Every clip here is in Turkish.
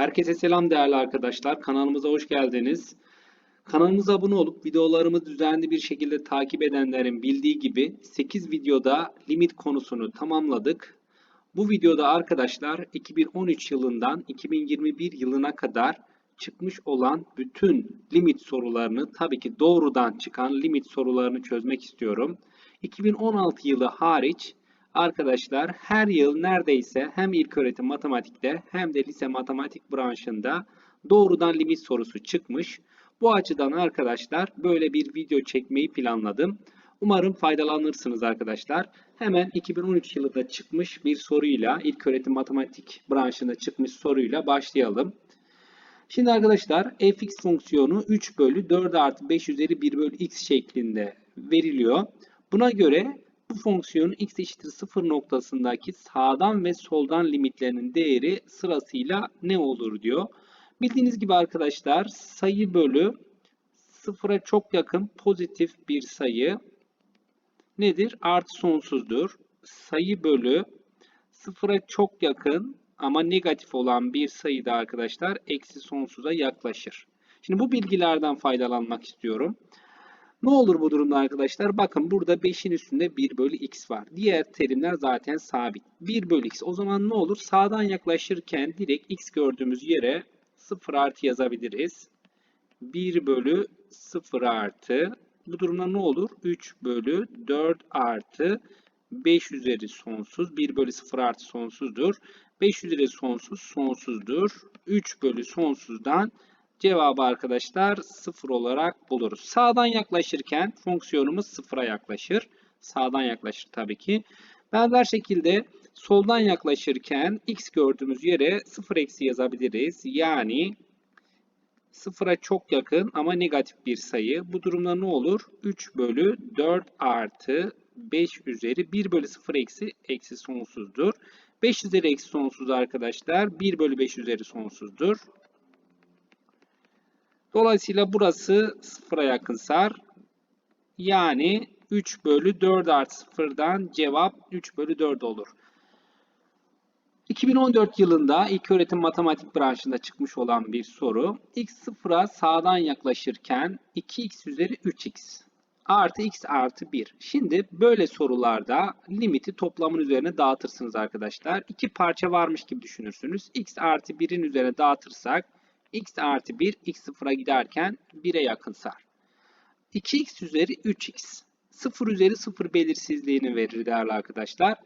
Herkese selam değerli arkadaşlar. Kanalımıza hoş geldiniz. Kanalımıza abone olup videolarımı düzenli bir şekilde takip edenlerin bildiği gibi 8 videoda limit konusunu tamamladık. Bu videoda arkadaşlar 2013 yılından 2021 yılına kadar çıkmış olan bütün limit sorularını tabii ki doğrudan çıkan limit sorularını çözmek istiyorum. 2016 yılı hariç Arkadaşlar her yıl neredeyse hem ilköğretim matematikte hem de lise matematik branşında doğrudan limit sorusu çıkmış. Bu açıdan arkadaşlar böyle bir video çekmeyi planladım. Umarım faydalanırsınız arkadaşlar. Hemen 2013 yılında çıkmış bir soruyla ilköğretim matematik branşında çıkmış soruyla başlayalım. Şimdi arkadaşlar fx fonksiyonu 3 bölü 4 artı 5 üzeri 1 bölü x şeklinde veriliyor. Buna göre bu fonksiyonun x eşittir 0 noktasındaki sağdan ve soldan limitlerinin değeri sırasıyla ne olur diyor. Bildiğiniz gibi arkadaşlar sayı bölü sıfıra çok yakın pozitif bir sayı nedir? Artı sonsuzdur. Sayı bölü sıfıra çok yakın ama negatif olan bir sayı da arkadaşlar eksi sonsuza yaklaşır. Şimdi bu bilgilerden faydalanmak istiyorum. Ne olur bu durumda arkadaşlar? Bakın burada 5'in üstünde 1 bölü x var. Diğer terimler zaten sabit. 1 bölü x. O zaman ne olur? Sağdan yaklaşırken direkt x gördüğümüz yere 0 artı yazabiliriz. 1 bölü 0 artı. Bu durumda ne olur? 3 bölü 4 artı 5 üzeri sonsuz. 1 bölü 0 artı sonsuzdur. 5 üzeri sonsuz sonsuzdur. 3 bölü sonsuzdan Cevabı arkadaşlar 0 olarak buluruz. Sağdan yaklaşırken fonksiyonumuz 0'a yaklaşır. Sağdan yaklaşır tabii ki. Benzer şekilde soldan yaklaşırken x gördüğümüz yere 0 eksi yazabiliriz. Yani 0'a çok yakın ama negatif bir sayı. Bu durumda ne olur? 3 bölü 4 artı 5 üzeri 1 bölü 0 eksi eksi sonsuzdur. 5 üzeri eksi sonsuz arkadaşlar 1 bölü 5 üzeri sonsuzdur. Dolayısıyla burası sıfıra yakınsar. Yani 3 bölü 4 artı sıfırdan cevap 3 bölü 4 olur. 2014 yılında ilköğretim matematik branşında çıkmış olan bir soru. x sıfıra sağdan yaklaşırken 2x üzeri 3x artı x artı 1. Şimdi böyle sorularda limiti toplamın üzerine dağıtırsınız arkadaşlar. İki parça varmış gibi düşünürsünüz. x artı 1'in üzerine dağıtırsak x artı 1 x sıfıra giderken 1'e yakınsar. 2x üzeri 3x 0 üzeri 0 belirsizliğini verir değerli arkadaşlar.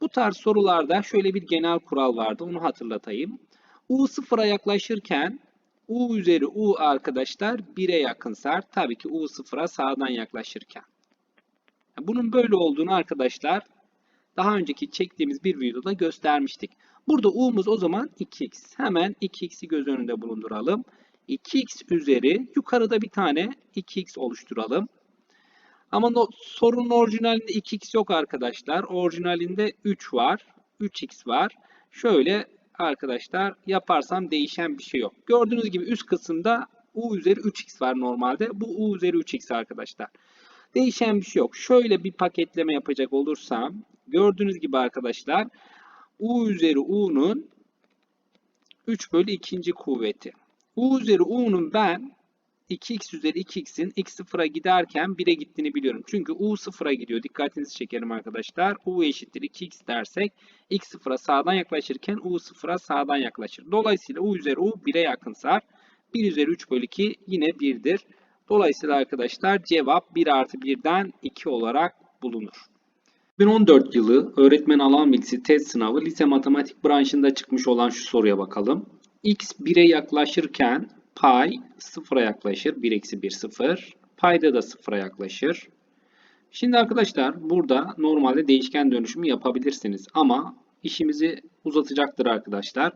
Bu tarz sorularda şöyle bir genel kural vardı onu hatırlatayım. u sıfıra yaklaşırken u üzeri u arkadaşlar 1'e yakınsar. Tabii ki u sıfıra sağdan yaklaşırken. Bunun böyle olduğunu arkadaşlar daha önceki çektiğimiz bir videoda göstermiştik. Burada u'muz o zaman 2x. Hemen 2x'i göz önünde bulunduralım. 2x üzeri yukarıda bir tane 2x oluşturalım. Ama no, sorunun orijinalinde 2x yok arkadaşlar. Orijinalinde 3 var. 3x var. Şöyle arkadaşlar yaparsam değişen bir şey yok. Gördüğünüz gibi üst kısımda u üzeri 3x var normalde. Bu u üzeri 3x arkadaşlar. Değişen bir şey yok. Şöyle bir paketleme yapacak olursam gördüğünüz gibi arkadaşlar u üzeri u'nun 3 bölü 2. kuvveti. u üzeri u'nun ben 2x üzeri 2x'in x sıfıra giderken 1'e gittiğini biliyorum. Çünkü u sıfıra gidiyor. Dikkatinizi çekerim arkadaşlar. u eşittir 2x dersek x sıfıra sağdan yaklaşırken u sıfıra sağdan yaklaşır. Dolayısıyla u üzeri u 1'e yakınsar. 1 üzeri 3 bölü 2 yine 1'dir. Dolayısıyla arkadaşlar cevap 1 artı 1'den 2 olarak bulunur. 2014 yılı öğretmen alan bilgisi test sınavı lise matematik branşında çıkmış olan şu soruya bakalım. x 1'e yaklaşırken pay 0'a yaklaşır. 1 eksi 1 0. Payda da 0'a yaklaşır. Şimdi arkadaşlar burada normalde değişken dönüşümü yapabilirsiniz. Ama işimizi uzatacaktır arkadaşlar.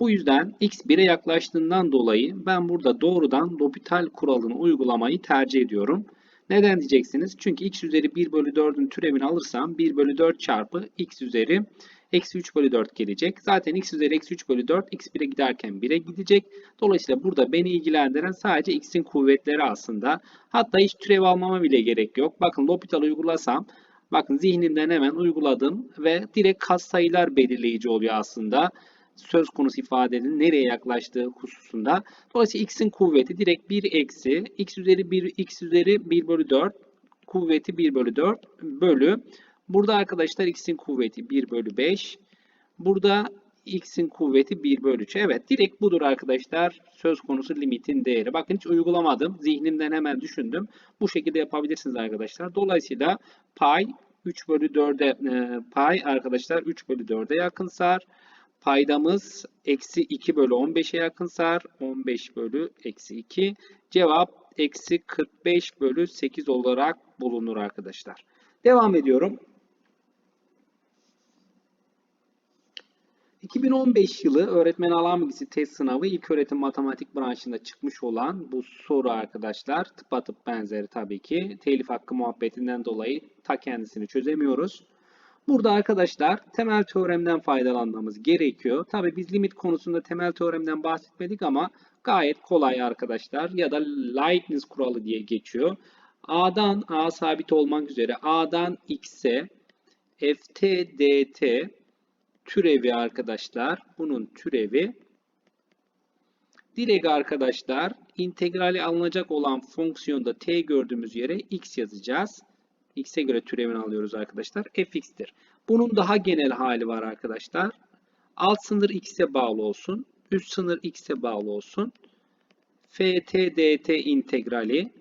Bu yüzden x 1'e yaklaştığından dolayı ben burada doğrudan L'Hopital kuralını uygulamayı tercih ediyorum. Neden diyeceksiniz? Çünkü x üzeri 1 bölü 4'ün türevini alırsam 1 bölü 4 çarpı x üzeri eksi 3 bölü 4 gelecek. Zaten x üzeri eksi 3 bölü 4 x 1'e giderken 1'e gidecek. Dolayısıyla burada beni ilgilendiren sadece x'in kuvvetleri aslında. Hatta hiç türev almama bile gerek yok. Bakın L'Hopital uygulasam Bakın zihnimden hemen uyguladım ve direkt katsayılar belirleyici oluyor aslında. Söz konusu ifadenin nereye yaklaştığı hususunda. Dolayısıyla x'in kuvveti direkt 1 eksi x üzeri 1 x üzeri 1 bölü 4 kuvveti 1 bölü 4 bölü. Burada arkadaşlar x'in kuvveti 1 bölü 5. Burada x'in kuvveti 1 bölü 3. Evet direkt budur arkadaşlar söz konusu limitin değeri. Bakın hiç uygulamadım. Zihnimden hemen düşündüm. Bu şekilde yapabilirsiniz arkadaşlar. Dolayısıyla pay 3 bölü 4'e e, pay arkadaşlar 3 bölü 4'e yakınsar. Paydamız eksi 2 bölü 15'e yakınsar. 15 bölü eksi 2. Cevap eksi 45 bölü 8 olarak bulunur arkadaşlar. Devam ediyorum. 2015 yılı öğretmen alan bilgisi test sınavı ilk öğretim matematik branşında çıkmış olan bu soru arkadaşlar tıpatıp benzeri tabii ki telif hakkı muhabbetinden dolayı ta kendisini çözemiyoruz. Burada arkadaşlar temel teoremden faydalanmamız gerekiyor. Tabii biz limit konusunda temel teoremden bahsetmedik ama gayet kolay arkadaşlar ya da Leibniz kuralı diye geçiyor. A'dan A sabit olmak üzere A'dan X'e ft dt türevi arkadaşlar. Bunun türevi direkt arkadaşlar integrali alınacak olan fonksiyonda t gördüğümüz yere x yazacağız. X'e göre türevini alıyoruz arkadaşlar. fx'tir. Bunun daha genel hali var arkadaşlar. Alt sınır x'e bağlı olsun. Üst sınır x'e bağlı olsun. ft dt integrali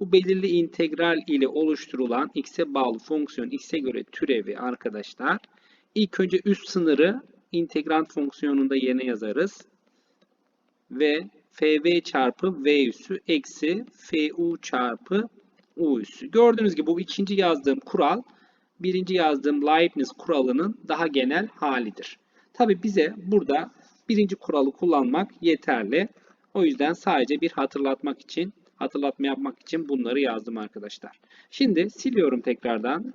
bu belirli integral ile oluşturulan x'e bağlı fonksiyon x'e göre türevi arkadaşlar İlk önce üst sınırı integrant fonksiyonunda yerine yazarız. Ve fv çarpı v üssü eksi fu çarpı u üssü. Gördüğünüz gibi bu ikinci yazdığım kural birinci yazdığım Leibniz kuralının daha genel halidir. Tabi bize burada birinci kuralı kullanmak yeterli. O yüzden sadece bir hatırlatmak için, hatırlatma yapmak için bunları yazdım arkadaşlar. Şimdi siliyorum tekrardan.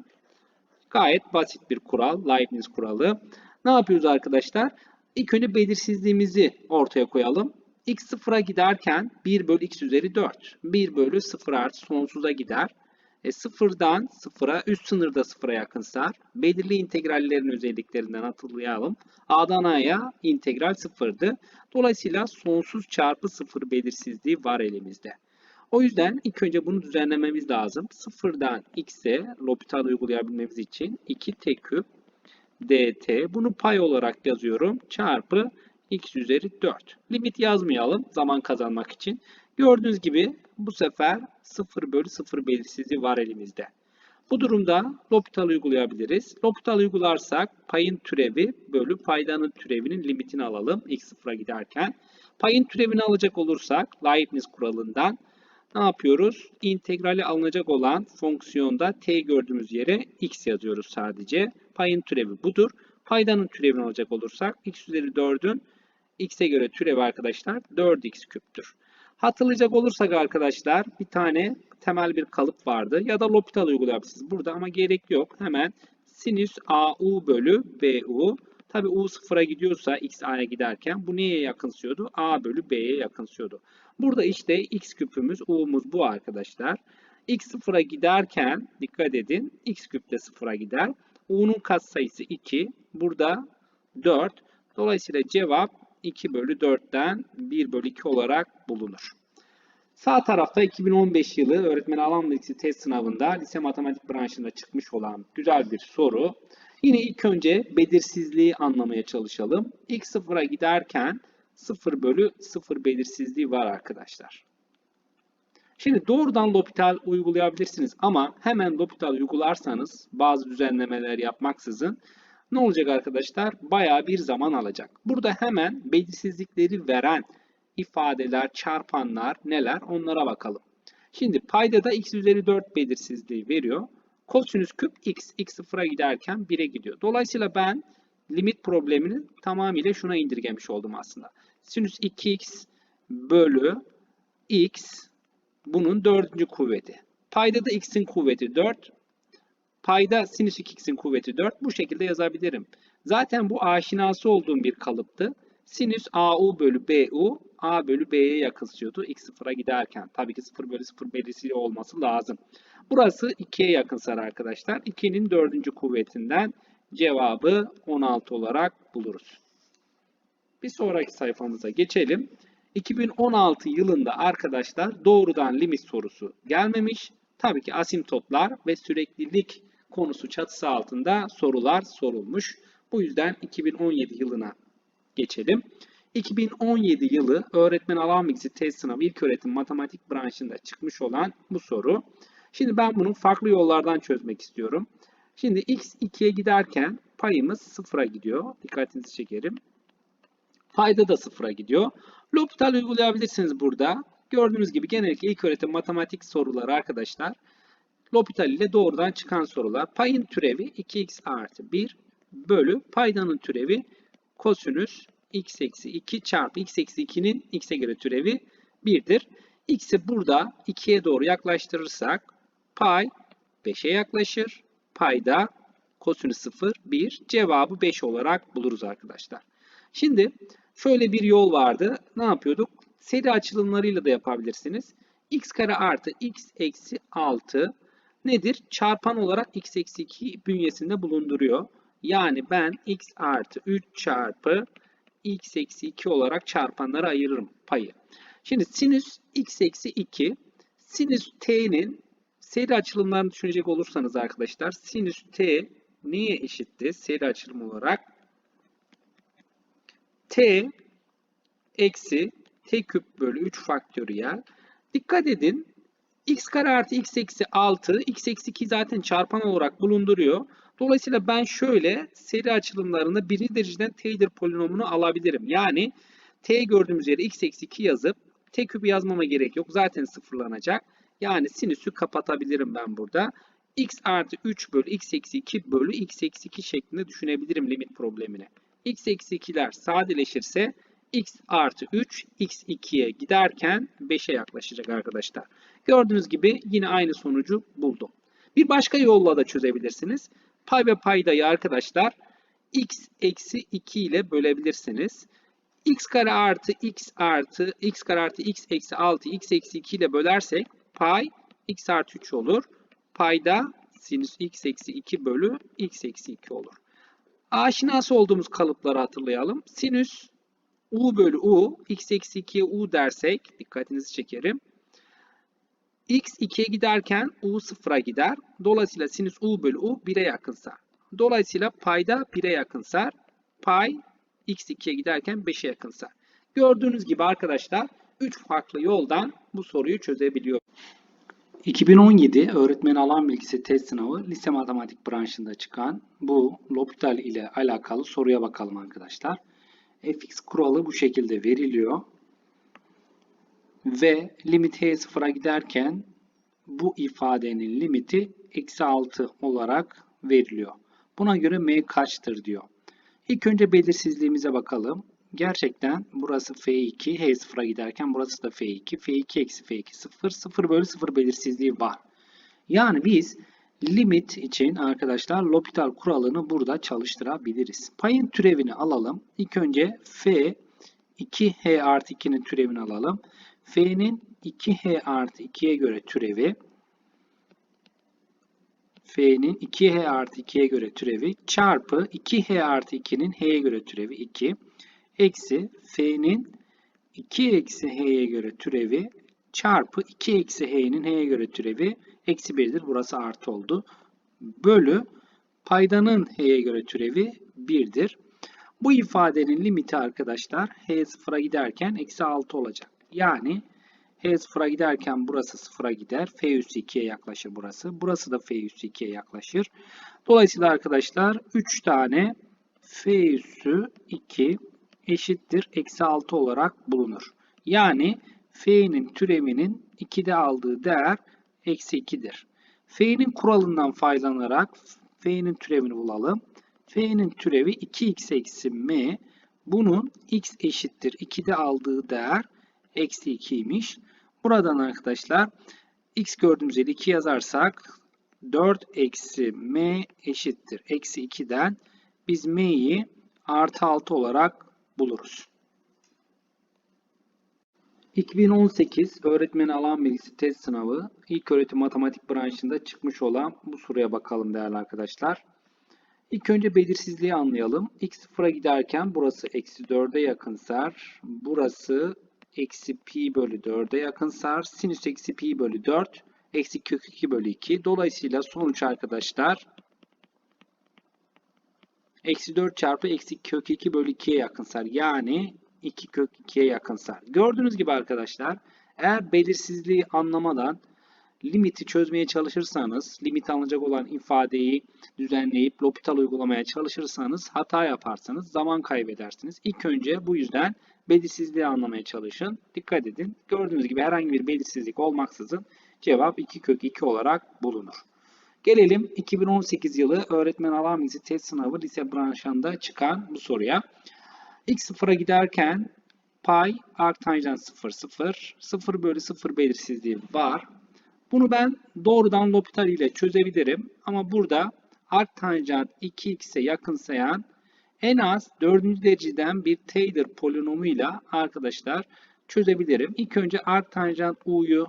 Gayet basit bir kural. Leibniz kuralı. Ne yapıyoruz arkadaşlar? İlk önce belirsizliğimizi ortaya koyalım. X sıfıra giderken 1 bölü x üzeri 4. 1 bölü 0 artı sonsuza gider. E, sıfırdan sıfıra, üst sınırda sıfıra yakınsar. Belirli integrallerin özelliklerinden hatırlayalım. A'dan A'ya integral sıfırdı. Dolayısıyla sonsuz çarpı sıfır belirsizliği var elimizde. O yüzden ilk önce bunu düzenlememiz lazım. Sıfırdan x'e L'Hopital uygulayabilmemiz için 2 t küp dt. Bunu pay olarak yazıyorum. Çarpı x üzeri 4. Limit yazmayalım zaman kazanmak için. Gördüğünüz gibi bu sefer 0 bölü 0 belirsizliği var elimizde. Bu durumda L'Hopital uygulayabiliriz. L'Hopital uygularsak payın türevi bölü paydanın türevinin limitini alalım x sıfıra giderken. Payın türevini alacak olursak Leibniz kuralından ne yapıyoruz? İntegrali alınacak olan fonksiyonda t gördüğümüz yere x yazıyoruz sadece. Payın türevi budur. Paydanın türevini alacak olursak x üzeri 4'ün x'e göre türevi arkadaşlar 4x küptür. Hatırlayacak olursak arkadaşlar bir tane temel bir kalıp vardı ya da L'Hopital uygulayabilirsiniz burada ama gerek yok. Hemen sinüs AU bölü BU. Tabi U sıfıra gidiyorsa x A'ya giderken bu neye yakınsıyordu? A bölü B'ye yakınsıyordu. Burada işte x küpümüz, u'muz bu arkadaşlar. x sıfıra giderken dikkat edin x küp de sıfıra gider. u'nun katsayısı 2. Burada 4. Dolayısıyla cevap 2 bölü 4'ten 1 bölü 2 olarak bulunur. Sağ tarafta 2015 yılı öğretmen alan bilgisi test sınavında lise matematik branşında çıkmış olan güzel bir soru. Yine ilk önce belirsizliği anlamaya çalışalım. x sıfıra giderken 0 bölü 0 belirsizliği var arkadaşlar. Şimdi doğrudan L'Hopital uygulayabilirsiniz ama hemen L'Hopital uygularsanız bazı düzenlemeler yapmaksızın ne olacak arkadaşlar? Baya bir zaman alacak. Burada hemen belirsizlikleri veren ifadeler, çarpanlar neler onlara bakalım. Şimdi payda da x üzeri 4 belirsizliği veriyor. Kosinüs küp x, x sıfıra giderken 1'e gidiyor. Dolayısıyla ben limit problemini tamamıyla şuna indirgemiş oldum aslında sinüs 2x bölü x bunun dördüncü kuvveti. Payda da x'in kuvveti 4. Payda sinüs 2x'in kuvveti 4. Bu şekilde yazabilirim. Zaten bu aşinası olduğum bir kalıptı. Sinüs AU bölü BU A bölü B'ye yakınsıyordu x sıfıra giderken. Tabii ki 0 bölü 0 belirsiz olması lazım. Burası 2'ye yakınsar arkadaşlar. 2'nin dördüncü kuvvetinden cevabı 16 olarak buluruz. Bir sonraki sayfamıza geçelim. 2016 yılında arkadaşlar doğrudan limit sorusu gelmemiş. Tabii ki asimptotlar ve süreklilik konusu çatısı altında sorular sorulmuş. Bu yüzden 2017 yılına geçelim. 2017 yılı öğretmen alan bilgisi test sınavı ilk öğretim matematik branşında çıkmış olan bu soru. Şimdi ben bunu farklı yollardan çözmek istiyorum. Şimdi x 2'ye giderken payımız sıfıra gidiyor. Dikkatinizi çekerim. Payda da sıfıra gidiyor. L'Hopital uygulayabilirsiniz burada. Gördüğünüz gibi genellikle ilk öğretim matematik soruları arkadaşlar. L'Hopital ile doğrudan çıkan sorular. Payın türevi 2x artı 1 bölü paydanın türevi kosinüs x eksi 2 çarpı x eksi 2'nin x'e göre türevi 1'dir. X'i burada 2'ye doğru yaklaştırırsak pay 5'e yaklaşır. Payda kosinüs 0 1 cevabı 5 olarak buluruz arkadaşlar. Şimdi şöyle bir yol vardı. Ne yapıyorduk? Seri açılımlarıyla da yapabilirsiniz. x kare artı x eksi 6 nedir? Çarpan olarak x eksi 2 bünyesinde bulunduruyor. Yani ben x artı 3 çarpı x eksi 2 olarak çarpanlara ayırırım payı. Şimdi sinüs x eksi 2 sinüs t'nin seri açılımlarını düşünecek olursanız arkadaşlar sinüs t neye eşitti seri açılım olarak? t eksi t küp bölü 3 faktöriyel. Dikkat edin x kare artı x eksi 6 x eksi 2 zaten çarpan olarak bulunduruyor. Dolayısıyla ben şöyle seri açılımlarında birinci dereceden t'dir polinomunu alabilirim. Yani t gördüğümüz yere x eksi 2 yazıp t küpü yazmama gerek yok. Zaten sıfırlanacak. Yani sinüsü kapatabilirim ben burada. x artı 3 bölü x eksi 2 bölü x eksi 2 şeklinde düşünebilirim limit problemini. x eksi 2'ler sadeleşirse x artı 3 x2'ye giderken 5'e yaklaşacak arkadaşlar. Gördüğünüz gibi yine aynı sonucu buldum. Bir başka yolla da çözebilirsiniz. Pay ve paydayı arkadaşlar x eksi 2 ile bölebilirsiniz. x kare artı x artı x kare artı x eksi 6 x eksi 2 ile bölersek pay x artı 3 olur. Payda sinüs x eksi 2 bölü x eksi 2 olur. Aşinası olduğumuz kalıpları hatırlayalım. Sinüs u bölü u x eksi 2'ye u dersek dikkatinizi çekerim. x 2'ye giderken u 0'a gider. Dolayısıyla sinüs u bölü u 1'e yakınsa. Dolayısıyla payda 1'e yakınsa pay x 2'ye giderken 5'e yakınsa. Gördüğünüz gibi arkadaşlar 3 farklı yoldan bu soruyu çözebiliyor. 2017 öğretmen alan bilgisi test sınavı lise matematik branşında çıkan bu L'Hopital ile alakalı soruya bakalım arkadaşlar. Fx kuralı bu şekilde veriliyor. Ve limit h sıfıra giderken bu ifadenin limiti eksi 6 olarak veriliyor. Buna göre m kaçtır diyor. İlk önce belirsizliğimize bakalım. Gerçekten burası f2, h sıfıra giderken burası da f2, f2 eksi f2 0, 0 bölü 0 belirsizliği var. Yani biz limit için arkadaşlar L'Hopital kuralını burada çalıştırabiliriz. Payın türevini alalım. İlk önce f 2h artı 2'nin türevini alalım. f'nin 2h artı 2'ye göre türevi f'nin 2h artı 2'ye göre türevi çarpı 2h artı 2'nin h'ye göre türevi 2 eksi f'nin 2 eksi h'ye göre türevi çarpı 2 eksi h'nin h'ye göre türevi eksi 1'dir. Burası artı oldu. Bölü paydanın h'ye göre türevi 1'dir. Bu ifadenin limiti arkadaşlar h sıfıra giderken eksi 6 olacak. Yani h sıfıra giderken burası sıfıra gider. f üssü 2'ye yaklaşır burası. Burası da f üssü 2'ye yaklaşır. Dolayısıyla arkadaşlar 3 tane f üssü 2 eşittir eksi 6 olarak bulunur. Yani f'nin türevinin 2'de aldığı değer eksi 2'dir. f'nin kuralından faydalanarak f'nin türevini bulalım. f'nin türevi 2x eksi m. Bunun x eşittir 2'de aldığı değer eksi 2'ymiş. Buradan arkadaşlar x gördüğümüz yere 2 yazarsak 4 eksi m eşittir eksi 2'den biz m'yi artı 6 olarak buluruz. 2018 öğretmen alan bilgisi test sınavı ilk öğretim matematik branşında çıkmış olan bu soruya bakalım değerli arkadaşlar. İlk önce belirsizliği anlayalım. x sıfıra giderken burası eksi 4'e yakınsar. Burası eksi pi bölü 4'e yakınsar. Sinüs eksi pi bölü 4 eksi kök 2 bölü 2. Dolayısıyla sonuç arkadaşlar eksi 4 çarpı eksi kök 2 bölü 2'ye yakınsar. Yani 2 kök 2'ye yakınsar. Gördüğünüz gibi arkadaşlar eğer belirsizliği anlamadan limiti çözmeye çalışırsanız, limit alınacak olan ifadeyi düzenleyip L'Hopital uygulamaya çalışırsanız hata yaparsanız zaman kaybedersiniz. İlk önce bu yüzden belirsizliği anlamaya çalışın. Dikkat edin. Gördüğünüz gibi herhangi bir belirsizlik olmaksızın cevap 2 kök 2 olarak bulunur. Gelelim 2018 yılı öğretmen alan bilgisi test sınavı lise branşında çıkan bu soruya. X sıfıra giderken pay arc tanjant 0 0 0 bölü 0 belirsizliği var. Bunu ben doğrudan L'Hopital ile çözebilirim. Ama burada arc tanjant 2x'e yakınsayan en az 4. dereceden bir Taylor polinomuyla arkadaşlar çözebilirim. İlk önce arc tanjant u'yu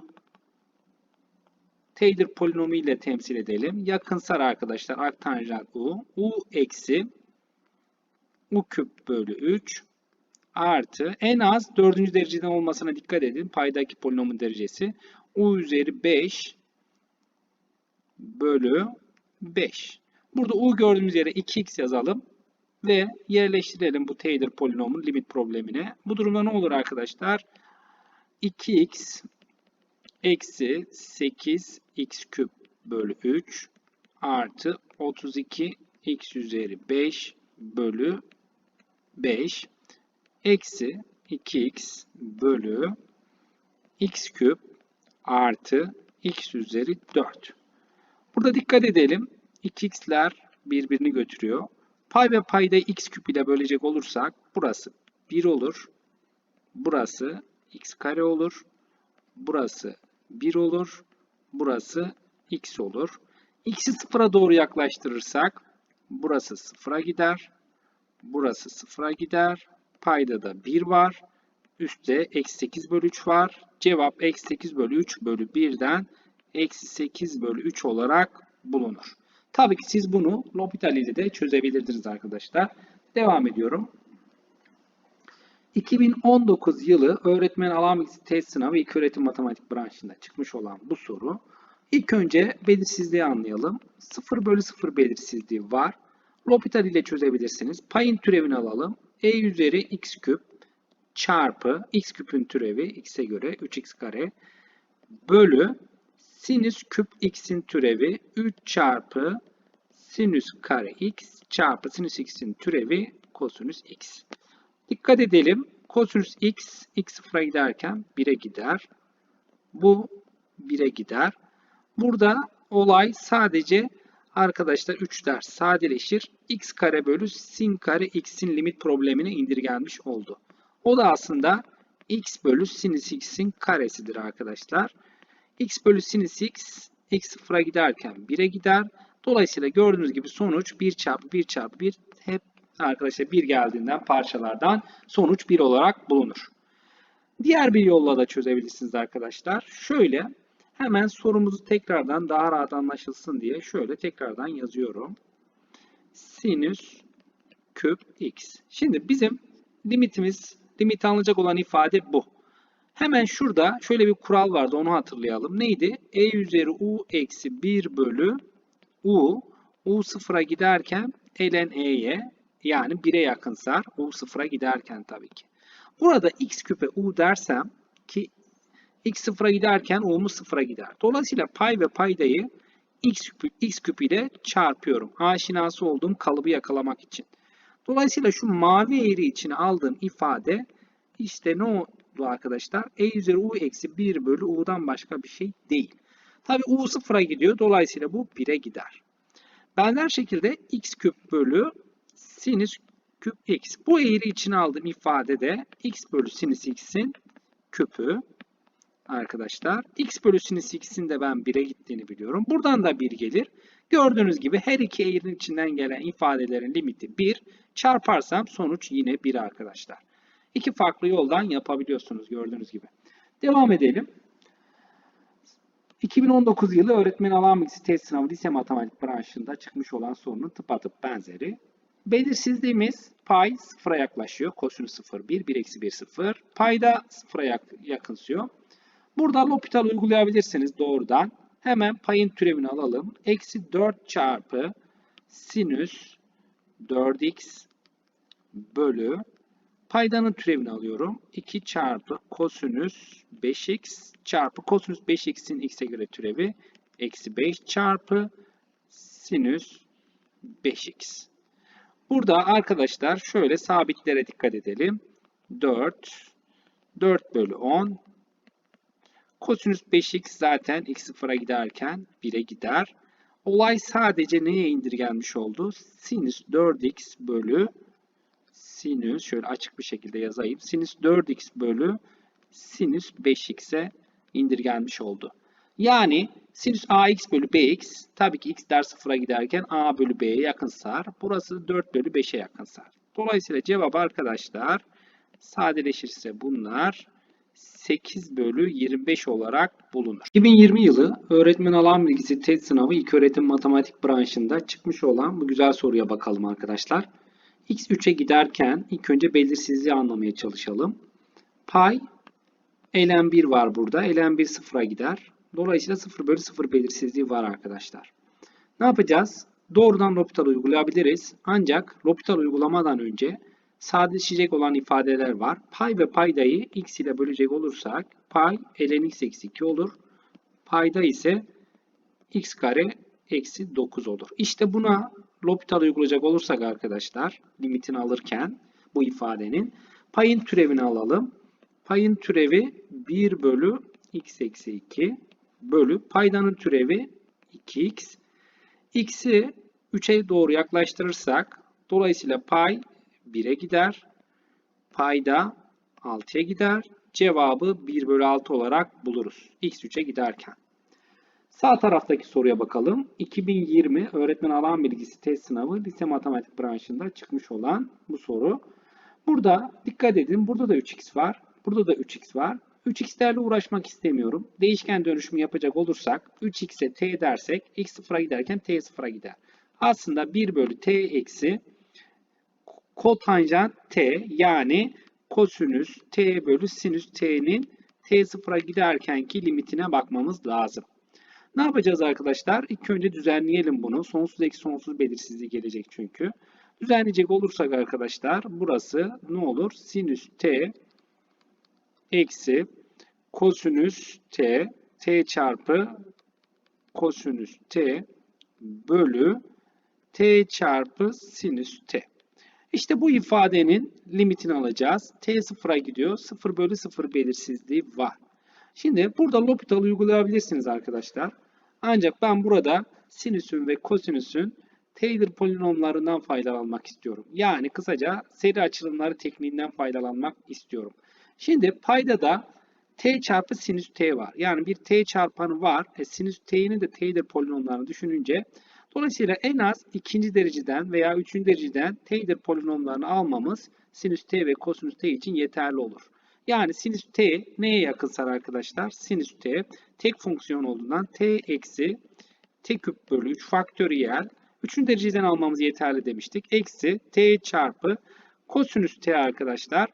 Taylor polinomu ile temsil edelim. Yakınsar arkadaşlar arc tanjant u. u eksi u küp bölü 3 artı en az 4. dereceden olmasına dikkat edin. Paydaki polinomun derecesi u üzeri 5 bölü 5. Burada u gördüğümüz yere 2x yazalım ve yerleştirelim bu Taylor polinomun limit problemine. Bu durumda ne olur arkadaşlar? 2x eksi 8 x küp bölü 3 artı 32 x üzeri 5 bölü 5 eksi 2x bölü x küp artı x üzeri 4. Burada dikkat edelim. 2x'ler birbirini götürüyor. Pay ve payda x küp ile bölecek olursak burası 1 olur. Burası x kare olur. Burası 1 olur. Burası x olur. x'i sıfıra doğru yaklaştırırsak burası sıfıra gider. Burası sıfıra gider. Payda da 1 var. Üstte eksi 8 bölü 3 var. Cevap eksi 8 bölü 3 bölü 1'den eksi 8 bölü 3 olarak bulunur. Tabii ki siz bunu L'Hopital ile de çözebilirdiniz arkadaşlar. Devam ediyorum. 2019 yılı öğretmen alan test sınavı ilk öğretim matematik branşında çıkmış olan bu soru. İlk önce belirsizliği anlayalım. 0 bölü 0 belirsizliği var. L'Hopital ile çözebilirsiniz. Payın türevini alalım. e üzeri x küp çarpı x küpün türevi x'e göre 3x kare bölü sinüs küp x'in türevi 3 çarpı sinüs kare x çarpı sinüs x'in türevi kosinüs x. Dikkat edelim. Kosinüs x, x sıfıra giderken 1'e gider. Bu 1'e gider. Burada olay sadece arkadaşlar 3 ders sadeleşir. x kare bölü sin kare x'in limit problemine indirgenmiş oldu. O da aslında x bölü sinüs x'in karesidir arkadaşlar. x bölü sinüs x, x sıfıra giderken 1'e gider. Dolayısıyla gördüğünüz gibi sonuç 1 çarpı 1 çarpı 1 hep arkadaşlar 1 geldiğinden parçalardan sonuç 1 olarak bulunur. Diğer bir yolla da çözebilirsiniz arkadaşlar. Şöyle hemen sorumuzu tekrardan daha rahat anlaşılsın diye şöyle tekrardan yazıyorum. Sinüs küp x. Şimdi bizim limitimiz, limit alınacak olan ifade bu. Hemen şurada şöyle bir kural vardı onu hatırlayalım. Neydi? e üzeri u eksi 1 bölü u. u sıfıra giderken ln e'ye yani 1'e yakınsar. U sıfıra giderken tabii ki. Burada x küpe u dersem ki x sıfıra giderken u'muz sıfıra gider. Dolayısıyla pay ve paydayı x küp, x küp ile çarpıyorum. Aşinası olduğum kalıbı yakalamak için. Dolayısıyla şu mavi eğri içine aldığım ifade işte ne oldu arkadaşlar? E üzeri u eksi 1 bölü u'dan başka bir şey değil. Tabi u sıfıra gidiyor. Dolayısıyla bu 1'e gider. Benzer şekilde x küp bölü sinüs küp x. Bu eğri içine aldığım ifadede x bölü sinüs x'in küpü arkadaşlar. x bölü sinüs x'in de ben 1'e gittiğini biliyorum. Buradan da 1 gelir. Gördüğünüz gibi her iki eğrinin içinden gelen ifadelerin limiti 1. Çarparsam sonuç yine 1 arkadaşlar. İki farklı yoldan yapabiliyorsunuz gördüğünüz gibi. Devam edelim. 2019 yılı öğretmen alan bilgisi test sınavı lise matematik branşında çıkmış olan sorunun tıpatıp benzeri. Belirsizliğimiz pay sıfıra yaklaşıyor. Kosinüs 0, 1, 1 eksi 1, 0. Payda sıfıra yak- yakınsıyor. Burada L'Hopital uygulayabilirsiniz doğrudan. Hemen payın türevini alalım. Eksi 4 çarpı sinüs 4x bölü paydanın türevini alıyorum. 2 çarpı kosinüs 5x çarpı kosinüs 5x'in x'e göre türevi eksi 5 çarpı sinüs 5x. Burada arkadaşlar şöyle sabitlere dikkat edelim. 4, 4 bölü 10. Kosinüs 5x zaten x sıfıra giderken 1'e gider. Olay sadece neye indirgenmiş oldu? Sinüs 4x bölü sinüs şöyle açık bir şekilde yazayım. Sinüs 4x bölü sinüs 5x'e indirgenmiş oldu. Yani sinüs ax bölü bx tabii ki x'ler sıfıra giderken a bölü b'ye yakın sar. Burası 4 bölü 5'e yakın sar. Dolayısıyla cevap arkadaşlar sadeleşirse bunlar 8 bölü 25 olarak bulunur. 2020 yılı öğretmen alan bilgisi test sınavı ilköğretim matematik branşında çıkmış olan bu güzel soruya bakalım arkadaşlar. x 3'e giderken ilk önce belirsizliği anlamaya çalışalım. Pay ln 1 var burada. ln 1 sıfıra gider. Dolayısıyla 0 bölü 0 belirsizliği var arkadaşlar. Ne yapacağız? Doğrudan L'Hopital uygulayabiliriz. Ancak L'Hopital uygulamadan önce sadeleşecek olan ifadeler var. Pay ve paydayı x ile bölecek olursak pay ln x eksi 2 olur. Payda ise x kare eksi 9 olur. İşte buna L'Hopital uygulayacak olursak arkadaşlar limitini alırken bu ifadenin payın türevini alalım. Payın türevi 1 bölü x eksi 2 bölü paydanın türevi 2x. x'i 3'e doğru yaklaştırırsak dolayısıyla pay 1'e gider. Payda 6'ya gider. Cevabı 1 bölü 6 olarak buluruz. x 3'e giderken. Sağ taraftaki soruya bakalım. 2020 öğretmen alan bilgisi test sınavı lise matematik branşında çıkmış olan bu soru. Burada dikkat edin. Burada da 3x var. Burada da 3x var. 3x'lerle uğraşmak istemiyorum. Değişken dönüşümü yapacak olursak 3x'e t dersek x sıfıra giderken t sıfıra gider. Aslında 1 bölü t eksi kotanjant t yani kosinüs t bölü sinüs t'nin t sıfıra giderkenki limitine bakmamız lazım. Ne yapacağız arkadaşlar? İlk önce düzenleyelim bunu. Sonsuz eksi sonsuz belirsizliği gelecek çünkü. Düzenleyecek olursak arkadaşlar burası ne olur? Sinüs t eksi kosinüs t t çarpı kosinüs t bölü t çarpı sinüs t. İşte bu ifadenin limitini alacağız. t sıfıra gidiyor. 0 bölü 0 belirsizliği var. Şimdi burada L'Hopital uygulayabilirsiniz arkadaşlar. Ancak ben burada sinüsün ve kosinüsün Taylor polinomlarından faydalanmak istiyorum. Yani kısaca seri açılımları tekniğinden faydalanmak istiyorum. Şimdi payda da t çarpı sinüs t var. Yani bir t çarpanı var. E, sinüs t'nin de Taylor polinomlarını düşününce dolayısıyla en az ikinci dereceden veya üçüncü dereceden Taylor polinomlarını almamız sinüs t ve kosinüs t için yeterli olur. Yani sinüs t neye yakınsar arkadaşlar? Sinüs t tek fonksiyon olduğundan t eksi t küp bölü 3 faktöriyel. Üçüncü dereceden almamız yeterli demiştik. Eksi t çarpı kosinüs t arkadaşlar.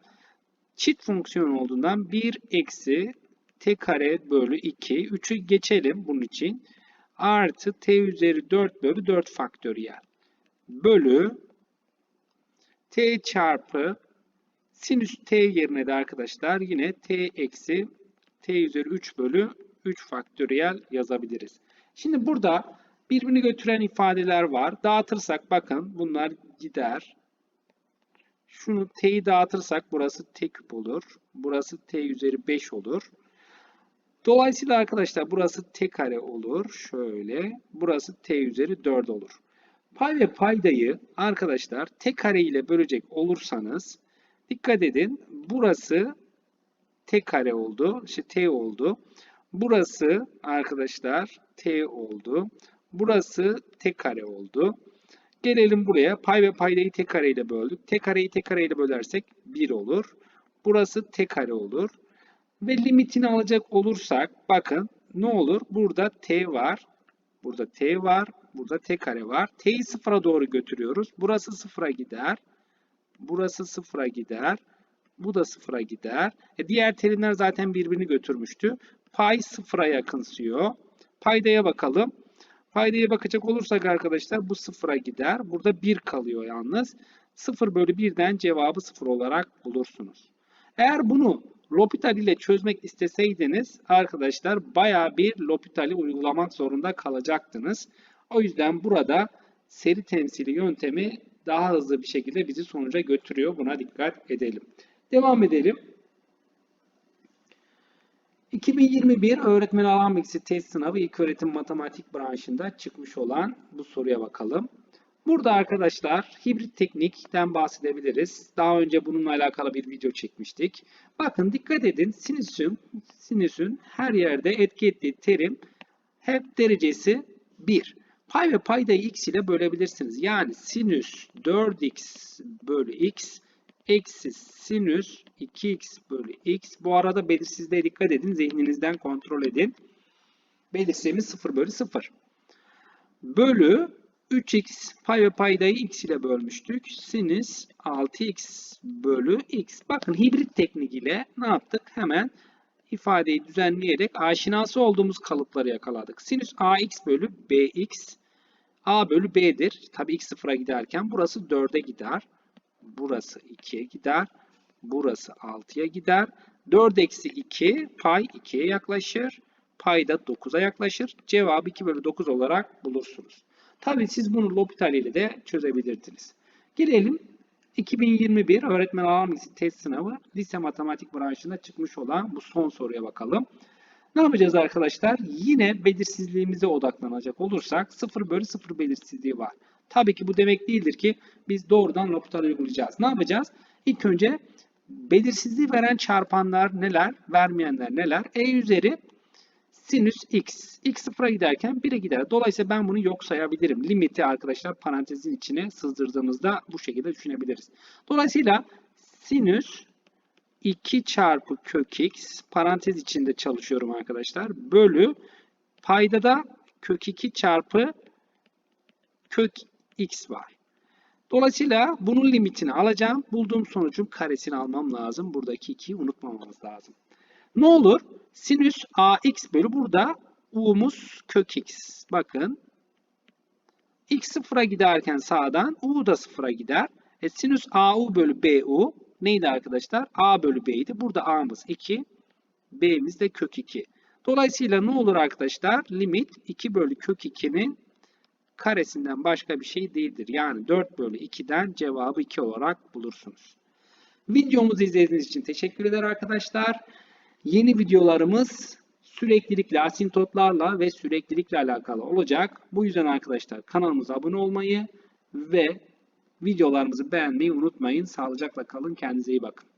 Çift fonksiyon olduğundan 1 eksi t kare bölü 2. 3'ü geçelim bunun için. Artı t üzeri 4 bölü 4 faktöriyel. Bölü t çarpı Sinüs t yerine de arkadaşlar yine t eksi t üzeri 3 bölü 3 faktöriyel yazabiliriz. Şimdi burada birbirini götüren ifadeler var. Dağıtırsak bakın bunlar gider. Şunu t'yi dağıtırsak burası t küp olur. Burası t üzeri 5 olur. Dolayısıyla arkadaşlar burası t kare olur. Şöyle. Burası t üzeri 4 olur. Pay ve paydayı arkadaşlar t kare ile bölecek olursanız Dikkat edin. Burası t kare oldu. İşte t oldu. Burası arkadaşlar t oldu. Burası t kare oldu. Gelelim buraya. Pay ve paydayı t kare ile böldük. T kareyi t kare ile bölersek 1 olur. Burası t kare olur. Ve limitini alacak olursak bakın ne olur? Burada t var. Burada t var. Burada t kare var. t'yi sıfıra doğru götürüyoruz. Burası sıfıra gider. Burası sıfıra gider. Bu da sıfıra gider. E diğer terimler zaten birbirini götürmüştü. Pay sıfıra yakınsıyor. Paydaya bakalım. Paydaya bakacak olursak arkadaşlar bu sıfıra gider. Burada 1 kalıyor yalnız. 0 bölü 1'den cevabı 0 olarak bulursunuz. Eğer bunu L'Hopital ile çözmek isteseydiniz arkadaşlar baya bir L'Hopital'i uygulamak zorunda kalacaktınız. O yüzden burada seri temsili yöntemi daha hızlı bir şekilde bizi sonuca götürüyor. Buna dikkat edelim. Devam edelim. 2021 öğretmen alan bilgisi test sınavı ilk öğretim matematik branşında çıkmış olan bu soruya bakalım. Burada arkadaşlar hibrit teknikten bahsedebiliriz. Daha önce bununla alakalı bir video çekmiştik. Bakın dikkat edin sinüsün, sinüsün her yerde etki ettiği terim hep derecesi 1. Pay ve paydayı x ile bölebilirsiniz. Yani sinüs 4x bölü x eksi sinüs 2x bölü x. Bu arada belirsizliğe dikkat edin. Zihninizden kontrol edin. Belirsizliğimiz 0 bölü 0. Bölü 3x pay ve paydayı x ile bölmüştük. Sinüs 6x bölü x. Bakın hibrit teknik ile ne yaptık? Hemen ifadeyi düzenleyerek aşinası olduğumuz kalıpları yakaladık. Sinüs ax bölü bx a bölü b'dir. Tabii x sıfıra giderken burası 4'e gider. Burası 2'ye gider. Burası 6'ya gider. 4 eksi 2 pay 2'ye yaklaşır. Pay da 9'a yaklaşır. Cevabı 2 bölü 9 olarak bulursunuz. Tabii siz bunu L'Hopital ile de çözebilirdiniz. Gelelim 2021 öğretmen alan test sınavı lise matematik branşında çıkmış olan bu son soruya bakalım. Ne yapacağız arkadaşlar? Yine belirsizliğimize odaklanacak olursak 0 bölü 0 belirsizliği var. Tabii ki bu demek değildir ki biz doğrudan L'Hopital uygulayacağız. Ne yapacağız? İlk önce belirsizliği veren çarpanlar neler, vermeyenler neler? E üzeri sinüs x. x sıfıra giderken 1'e gider. Dolayısıyla ben bunu yok sayabilirim. Limiti arkadaşlar parantezin içine sızdırdığımızda bu şekilde düşünebiliriz. Dolayısıyla sinüs 2 çarpı kök x parantez içinde çalışıyorum arkadaşlar. Bölü payda da kök 2 çarpı kök x var. Dolayısıyla bunun limitini alacağım. Bulduğum sonucun karesini almam lazım. Buradaki 2'yi unutmamamız lazım. Ne olur? Sinüs ax bölü burada u'muz kök x. Bakın. x sıfıra giderken sağdan u da sıfıra gider. E, sinüs au bölü bu neydi arkadaşlar? a bölü b'ydi. Burada a'mız 2. b'miz de kök 2. Dolayısıyla ne olur arkadaşlar? Limit 2 bölü kök 2'nin karesinden başka bir şey değildir. Yani 4 bölü 2'den cevabı 2 olarak bulursunuz. Videomuzu izlediğiniz için teşekkür ederim arkadaşlar. Yeni videolarımız süreklilikle, asintotlarla ve süreklilikle alakalı olacak. Bu yüzden arkadaşlar kanalımıza abone olmayı ve videolarımızı beğenmeyi unutmayın. Sağlıcakla kalın. Kendinize iyi bakın.